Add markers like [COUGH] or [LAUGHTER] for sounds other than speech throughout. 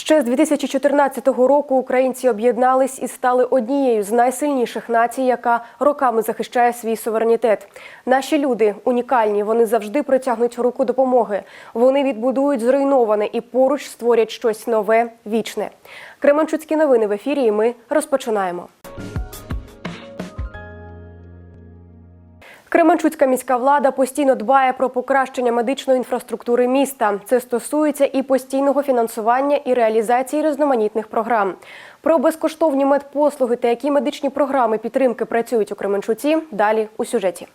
Ще з 2014 року українці об'єднались і стали однією з найсильніших націй, яка роками захищає свій суверенітет. Наші люди унікальні. Вони завжди притягнуть руку допомоги. Вони відбудують зруйноване і поруч створять щось нове, вічне. Кременчуцькі новини в ефірі. І ми розпочинаємо. Кременчуцька міська влада постійно дбає про покращення медичної інфраструктури міста. Це стосується і постійного фінансування і реалізації різноманітних програм. Про безкоштовні медпослуги та які медичні програми підтримки працюють у Кременчуці. Далі у сюжеті.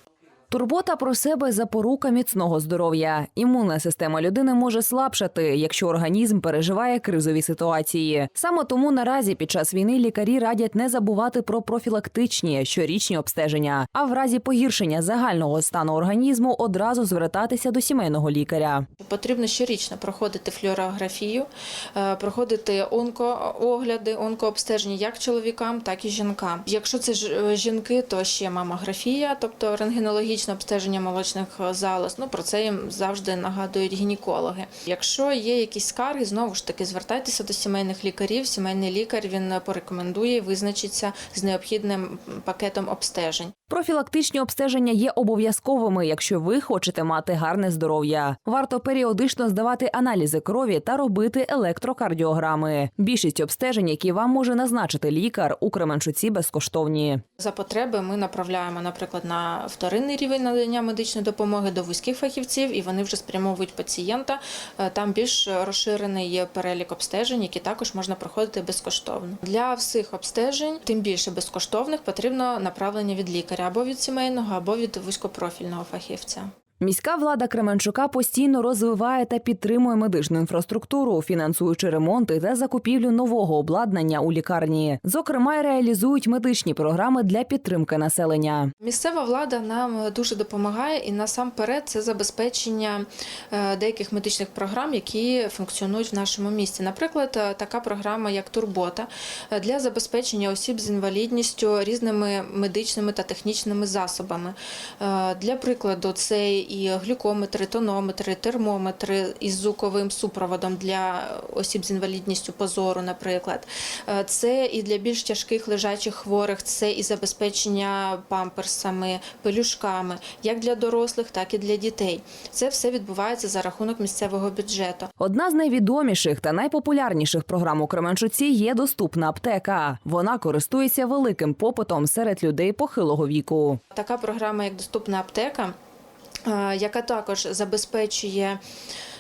Турбота про себе запорука міцного здоров'я. Імунна система людини може слабшати, якщо організм переживає кризові ситуації. Саме тому наразі під час війни лікарі радять не забувати про профілактичні щорічні обстеження, а в разі погіршення загального стану організму одразу звертатися до сімейного лікаря. Потрібно щорічно проходити флюорографію, е, проходити онкоогляди, онкообстеження як чоловікам, так і жінкам. Якщо це е, жінки, то ще мамографія, тобто рентгенологічне обстеження молочних е, залоз. Ну про це їм завжди нагадують гінекологи. Якщо є якісь скарги, знову ж таки звертайтеся до сімейних лікарів. Сімейний лікар він порекомендує і визначиться з необхідним пакетом обстежень. Профілактичні обстеження є обов'язковими, якщо ви хочете мати гарне здоров'я. Варто періодично здавати аналізи крові та робити електрокардіограми. Більшість обстежень, які вам може назначити лікар, у Кременчуці безкоштовні. За потреби ми направляємо, наприклад, на вторинний рівень надання медичної допомоги до вузьких фахівців, і вони вже спрямовують пацієнта. Там більш розширений є перелік обстежень, які також можна проходити безкоштовно. Для всіх обстежень, тим більше безкоштовних, потрібно направлення від лікаря або від сімейного, або від вузькопрофільного фахівця. Міська влада Кременчука постійно розвиває та підтримує медичну інфраструктуру, фінансуючи ремонти та закупівлю нового обладнання у лікарні. Зокрема, й реалізують медичні програми для підтримки населення. Місцева влада нам дуже допомагає, і насамперед це забезпечення е, деяких медичних програм, які функціонують в нашому місті. Наприклад, е, така програма, як Турбота, е, для забезпечення осіб з інвалідністю різними медичними та технічними засобами. Е, Для прикладу, це і глюкометри, тонометри, термометри із звуковим супроводом для осіб з інвалідністю по зору, наприклад. Е, Це і для більш тяжких лежачих хворих, це і забезпечення памперсами, пелюшками, як для дорослих, так і для дітей. Це все відбувається за рахунок місцевого бюджету. Одна з найвідоміших та найпопулярніших програм у Кременчуці є доступна аптека. Вона користується великим попитом серед людей похилого віку. Така програма, як доступна аптека, яка також забезпечує.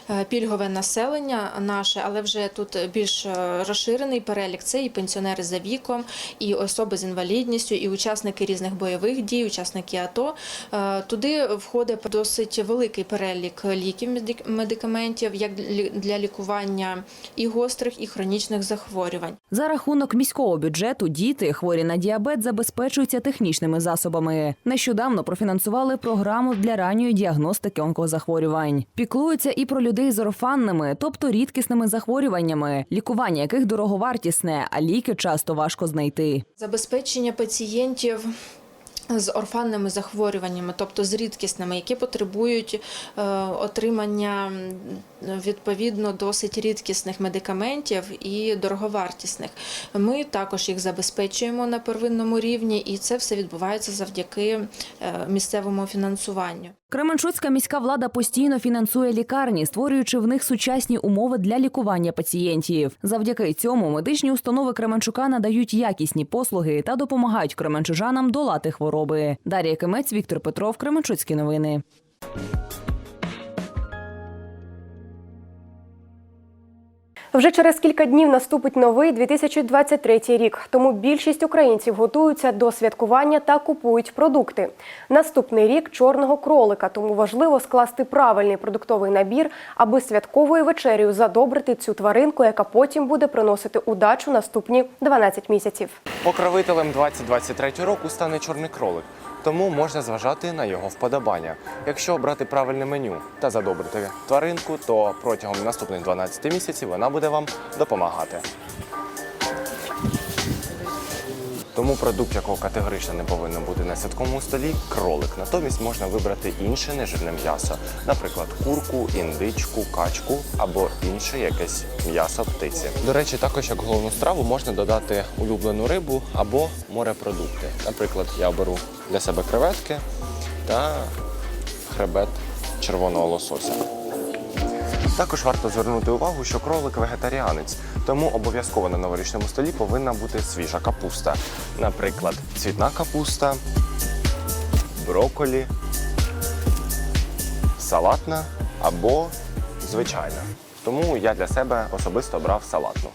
Е, Пільгове населення наше, але вже тут більш е, розширений перелік. Це і пенсіонери за віком, і особи з інвалідністю, і учасники різних бойових дій, учасники АТО. Е, Туди входить досить великий перелік ліків медикаментів, як для- для лікування і гострих, і хронічних захворювань. За рахунок міського бюджету діти, хворі на діабет, забезпечуються технічними засобами. Нещодавно профінансували програму для ранньої діагностики онкозахворювань. Піклуються і про людей з орфанними, тобто рідкісними захворюваннями, лікування яких дороговартісне, а ліки часто важко знайти. Забезпечення пацієнтів. З орфанними захворюваннями, тобто з рідкісними, які потребують е, отримання відповідно досить рідкісних медикаментів і дороговартісних. Ми також їх забезпечуємо на первинному рівні, і це все відбувається завдяки е, місцевому фінансуванню. Кременчуцька міська влада постійно фінансує лікарні, створюючи в них сучасні умови для лікування пацієнтів. Завдяки цьому медичні установи Кременчука надають якісні послуги та допомагають кременчужанам долати хвороби. Дар'я Кимець, Віктор Петров, Кременчуцькі новини. Вже через кілька днів наступить новий 2023 рік. Тому більшість українців готуються до святкування та купують продукти. Наступний рік чорного кролика, тому важливо скласти правильний продуктовий набір, аби святковою вечерею задобрити цю тваринку, яка потім буде приносити удачу наступні 12 місяців. Покровителем 2023 року стане чорний кролик, тому можна зважати на його вподобання. Якщо обрати правильне меню та задобрити тваринку, то протягом наступних 12 місяців вона буде вам допомагати. Тому продукт, якого категорично не повинно бути на святковому столі кролик. Натомість можна вибрати інше нежирне м'ясо, наприклад, курку, індичку, качку або інше якесь м'ясо птиці. До речі, також як головну страву можна додати улюблену рибу або морепродукти. Наприклад, я беру для себе креветки та хребет червоного лосося. Також варто звернути увагу, що кролик вегетаріанець, тому обов'язково на новорічному столі повинна бути свіжа капуста. Наприклад, цвітна капуста, броколі, салатна або звичайна. Тому я для себе особисто брав салатну.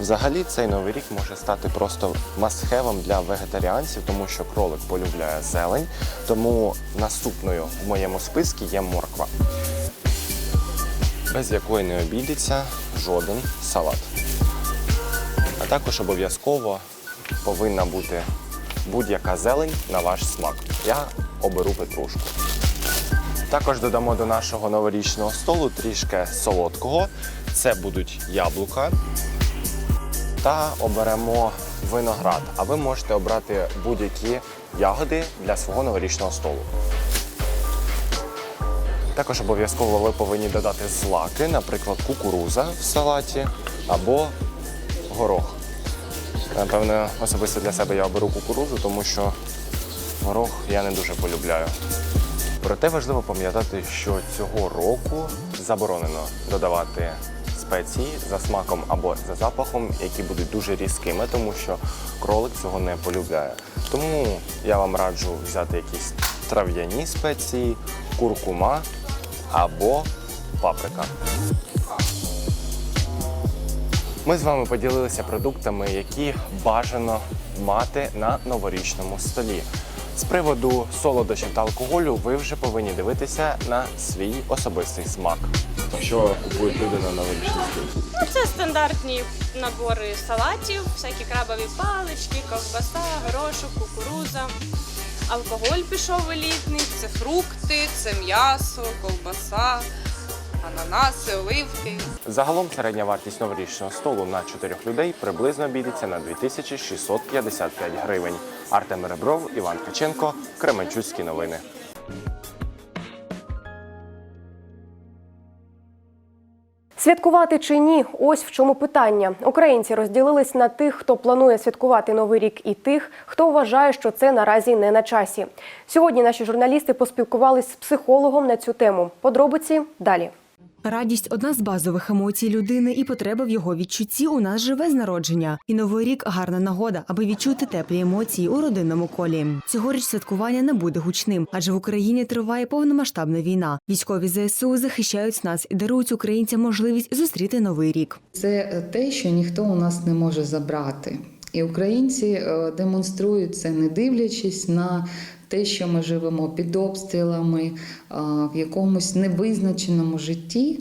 Взагалі цей новий рік може стати просто масхевом для вегетаріанців, тому що кролик полюбляє зелень. Тому наступною в моєму списку є морква, без якої не обійдеться жоден салат. А також обов'язково повинна бути будь-яка зелень на ваш смак. Я оберу петрушку. Також додамо до нашого новорічного столу трішки солодкого. Це будуть яблука, та оберемо виноград. А ви можете обрати будь-які ягоди для свого новорічного столу. Також обов'язково ви повинні додати злаки, наприклад, кукуруза в салаті або горох. Напевно, особисто для себе я оберу кукурузу, тому що горох я не дуже полюбляю. Проте важливо пам'ятати, що цього року заборонено додавати спеції за смаком або за запахом, які будуть дуже різкими, тому що кролик цього не полюбляє. Тому я вам раджу взяти якісь трав'яні спеції, куркума або паприка. Ми з вами поділилися продуктами, які бажано мати на новорічному столі. З приводу солодощів та алкоголю ви вже повинні дивитися на свій особистий смак. Що купують люди на новорічний стіл? Ну, це стандартні набори салатів, всякі крабові палички, ковбаса, горошок, кукуруза. Алкоголь пішов елітний, це фрукти, це м'ясо, ковбаса, ананаси, оливки. Загалом середня вартість новорічного столу на 4 людей приблизно обійдеться на 2655 гривень. Артем Ребров, Іван Ткаченко, Кременчуцькі новини. Святкувати чи ні? Ось в чому питання. Українці розділились на тих, хто планує святкувати новий рік, і тих, хто вважає, що це наразі не на часі. Сьогодні наші журналісти поспілкувались з психологом на цю тему. Подробиці далі. Радість одна з базових емоцій людини, і потреба в його відчутті у нас живе з народження. І новий рік гарна нагода, аби відчути теплі емоції у родинному колі. Цьогоріч святкування не буде гучним, адже в Україні триває повномасштабна війна. Військові ЗСУ захищають нас і дарують українцям можливість зустріти новий рік. Це те, що ніхто у нас не може забрати. І українці е, демонструють це, не дивлячись на те, що ми живемо під обстрілами, в якомусь невизначеному житті,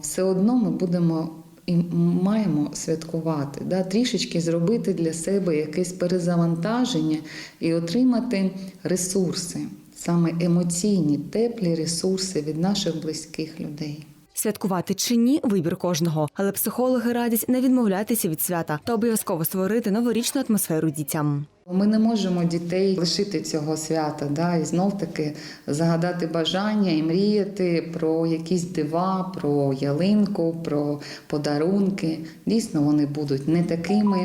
все одно ми будемо і маємо святкувати, да? трішечки зробити для себе якесь перезавантаження і отримати ресурси, саме емоційні, теплі ресурси від наших близьких людей. Святкувати чи ні вибір кожного, але психологи радять не відмовлятися від свята та обов'язково створити новорічну атмосферу дітям. Ми не можемо дітей лишити цього свята, да, і знов таки загадати бажання і мріяти про якісь дива, про ялинку, про подарунки. Дійсно, вони будуть не такими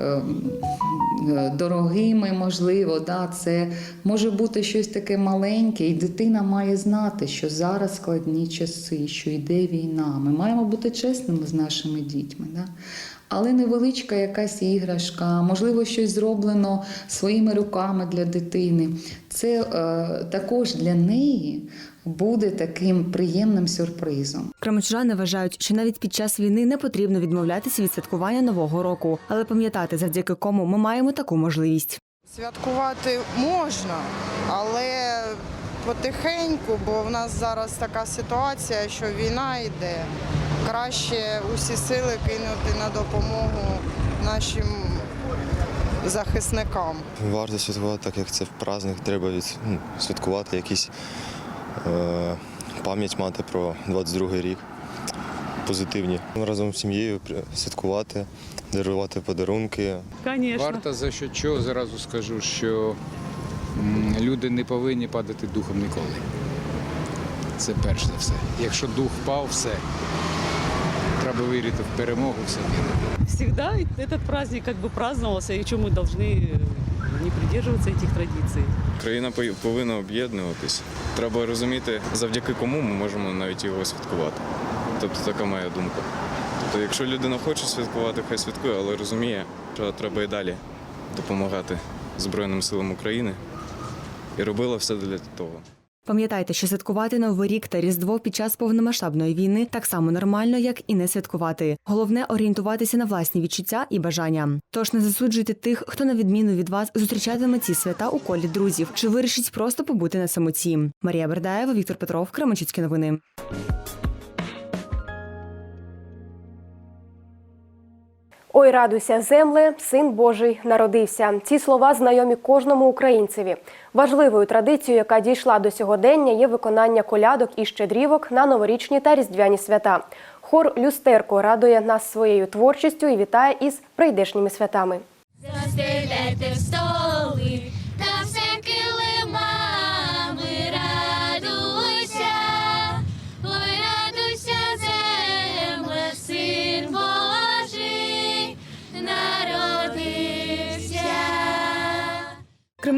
е, е, дорогими, можливо. Да. Це може бути щось таке маленьке, і дитина має знати, що зараз складні часи, що йде війна. Ми маємо бути чесними з нашими дітьми. Да. Але невеличка якась іграшка, можливо, щось зроблено своїми руками для дитини. Це е, також для неї буде таким приємним сюрпризом. Кременчужани вважають, що навіть під час війни не потрібно відмовлятися від святкування нового року, але пам'ятати, завдяки кому ми маємо таку можливість. Святкувати можна, але потихеньку, бо в нас зараз така ситуація, що війна йде. Краще усі сили кинути на допомогу нашим захисникам. Варто святкувати, так як це в праздник, треба від, ну, святкувати якісь е, пам'ять мати про 22 рік. Позитивні. Разом з сім'єю святкувати, дарувати подарунки. Конечно. Варто за що чого зразу скажу, що люди не повинні падати духом ніколи. Це перш за все. Якщо дух впав, все. Треба вірити в перемогу, все вірити. Всегда этот праздник как бы праздновался, и чему мы должны э, не придерживаться этих традиций. Країна пов- повинна об'єднуватись. Треба розуміти, завдяки кому ми можемо навіть його святкувати. Тобто така моя думка. Тобто, якщо людина хоче святкувати, хай святкує, але розуміє, що треба і далі допомагати Збройним силам України і робила все для того. Пам'ятайте, що святкувати Новий рік та Різдво під час повномасштабної війни так само нормально, як і не святкувати. Головне орієнтуватися на власні відчуття і бажання. Тож не засуджуйте тих, хто на відміну від вас зустрічатиме ці свята у колі друзів чи вирішить просто побути на самоті. Марія Бердаєва, Віктор Петров, Кременчуцькі новини. Ой, радуйся, земле, син Божий народився. Ці слова знайомі кожному українцеві. Важливою традицією, яка дійшла до сьогодення, є виконання колядок і щедрівок на новорічні та різдвяні свята. Хор Люстерко радує нас своєю творчістю і вітає із прийдешніми святами. Застеляйте столи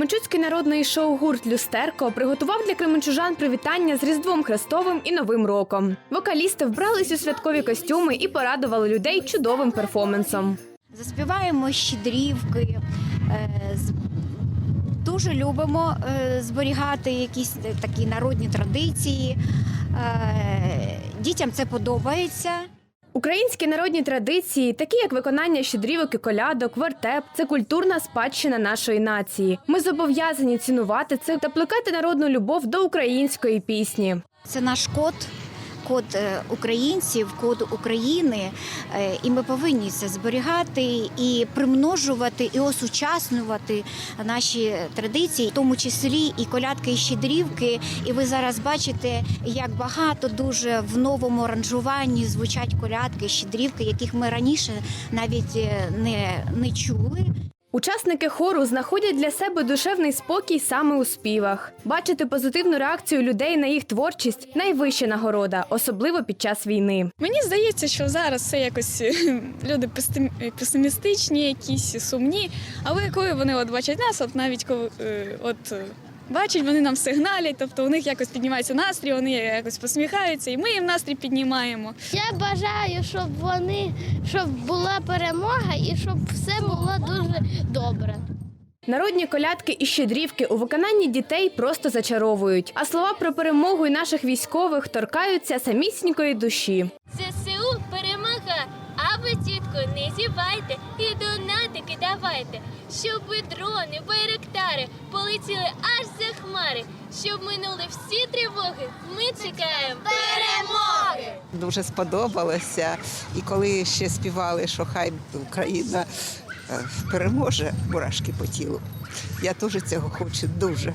Кременчуцький народний шоу-гурт Люстерко приготував для кременчужан привітання з Різдвом Христовим і Новим роком. Вокалісти вбрались у святкові костюми і порадували людей чудовим перформансом. Заспіваємо щедрівки. е, Дуже любимо е, зберігати якісь такі народні традиції. Е, Дітям це подобається. Українські народні традиції, такі як виконання щедрівок і колядок, вертеп, це культурна спадщина нашої нації. Ми зобов'язані цінувати це та плекати народну любов до української пісні. Це наш код, код е, українців, код України. Е, І ми повинні це зберігати і примножувати, і осучаснювати наші традиції, в тому числі і колядки, і щедрівки. І ви зараз бачите, як багато дуже в новому аранжуванні звучать колядки, щедрівки, яких ми раніше навіть е, не, не чули. Учасники хору знаходять для себе душевний спокій саме у співах. Бачити позитивну реакцію людей на їх творчість найвища нагорода, особливо під час війни. Мені здається, що зараз все якось е, [LAUGHS] люди пестим- песимістичні, якісь сумні. Але коли вони от бачать нас, от навіть коли е, от. Бачать, вони нам сигналять, тобто у них якось піднімається настрій, вони якось посміхаються, і ми їм настрій піднімаємо. Я бажаю, щоб вони щоб була перемога і щоб все було дуже добре. Народні колядки і щедрівки у виконанні дітей просто зачаровують. А слова про перемогу і наших військових торкаються самісінької душі. ЗСУ перемага, а ви, тітко, не зівайте і донатики давайте, щоб ви дрони, байректари полетіли аж за хмари, щоб минули всі тривоги. Ми чекаємо перемоги! Дуже сподобалося. І коли ще співали, що хай Україна е, переможе мурашки по тілу. Я теж цього хочу дуже,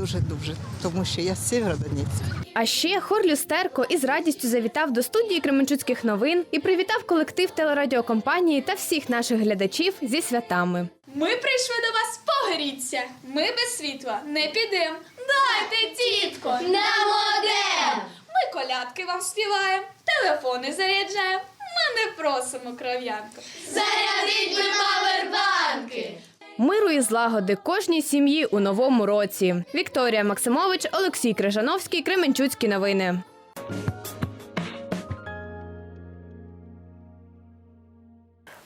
дуже, дуже, тому що я з Сєвєродонецька. А ще хор Люстерко із радістю завітав до студії Кременчуцьких новин і привітав колектив телерадіокомпанії та всіх наших глядачів зі святами. Ми прийшли до вас погоріться. Ми без світла не підемо. Дайте, тітко, На модем! Ми колядки вам співаємо, телефони заряджаємо. Ми не просимо кров'янку. Зарядіть ви павербанки! Миру і злагоди кожній сім'ї у новому році. Вікторія Максимович, Олексій Крижановський, Кременчуцькі новини.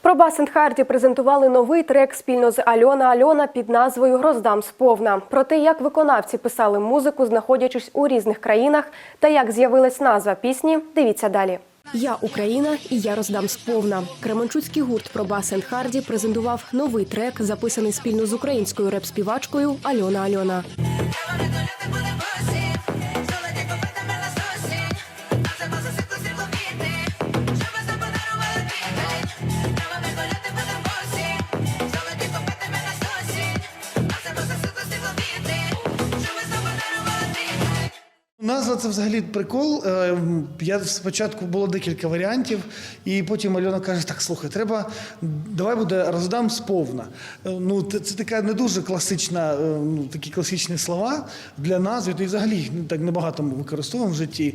Про Басент Харді презентували новий трек спільно з Альона Альона під назвою Роздам сповна. Про те, як виконавці писали музику, знаходячись у різних країнах, та як з'явилась назва пісні, дивіться далі. Я Україна і я роздам сповна. Кременчуцький гурт про Басент Харді презентував новий трек, записаний спільно з українською реп-співачкою Альона Альона. Назва це взагалі прикол. Е, Я спочатку було декілька варіантів, і потім Альона каже: так, слухай, треба, давай буде роздам сповна. Е, Ну, це, така не дуже класична, е, ну, такі класичні слова для назви, і взагалі так небагато ми використовуємо в житті.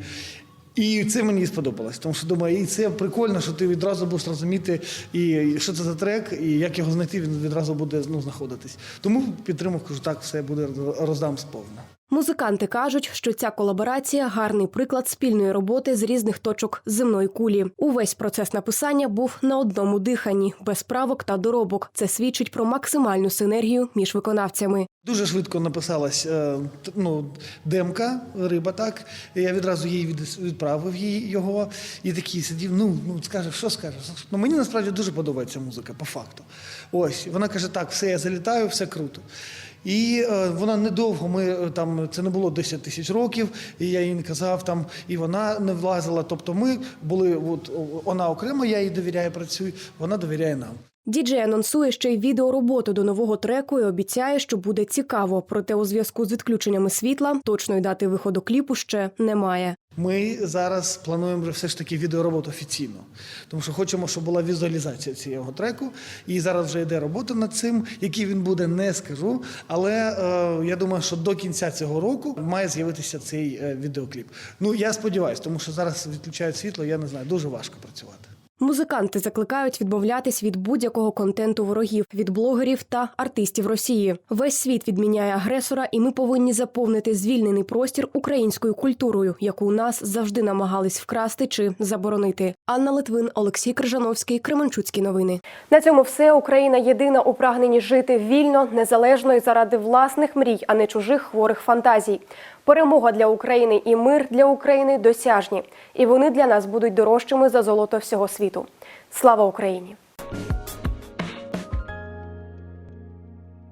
І це мені сподобалось, тому що думаю, і це прикольно, що ти відразу будеш розуміти, і що це за трек, і як його знайти, він відразу буде ну, знаходитись. Тому підтримав, кажу, так, все буде роздам сповна. Музиканти кажуть, що ця колаборація гарний приклад спільної роботи з різних точок земної кулі. Увесь процес написання був на одному диханні, без правок та доробок. Це свідчить про максимальну синергію між виконавцями. Дуже швидко написалась е, ну, демка, риба, так. Я відразу їй відправив їй його і такий сидів. Ну, ну скаже, що скаже? Ну мені насправді дуже подобається музика, по факту. Ось вона каже: так, все, я залітаю, все круто. І е, вона недовго, ми е, там це не було 10 тисяч років, і я їй казав там, і вона не влазила. Тобто, ми були, от вона окремо, я їй довіряю, працюю, вона довіряє нам. Діджей анонсує ще й відеороботу до нового треку і обіцяє, що буде цікаво. Проте у зв'язку з відключеннями світла точної дати виходу кліпу ще немає. Ми зараз плануємо вже все ж таки відеороботу офіційно, тому що хочемо, щоб була візуалізація цього треку. І зараз вже йде робота над цим. Який він буде, не скажу. Але е, я думаю, що до кінця цього року має з'явитися цей е, відеокліп. Ну я сподіваюся, тому що зараз відключають світло. Я не знаю, дуже важко працювати. Музиканти закликають відмовлятись від будь-якого контенту ворогів, від блогерів та артистів Росії. Весь світ відміняє агресора, і ми повинні заповнити звільнений простір українською культурою, яку у нас завжди намагались вкрасти чи заборонити. Анна Литвин, Олексій Крижановський, Кременчуцькі новини. На цьому все Україна єдина у прагненні жити вільно, незалежно і заради власних мрій, а не чужих хворих фантазій. Перемога для України і мир для України досяжні, і вони для нас будуть дорожчими за золото всього світу. Слава Україні!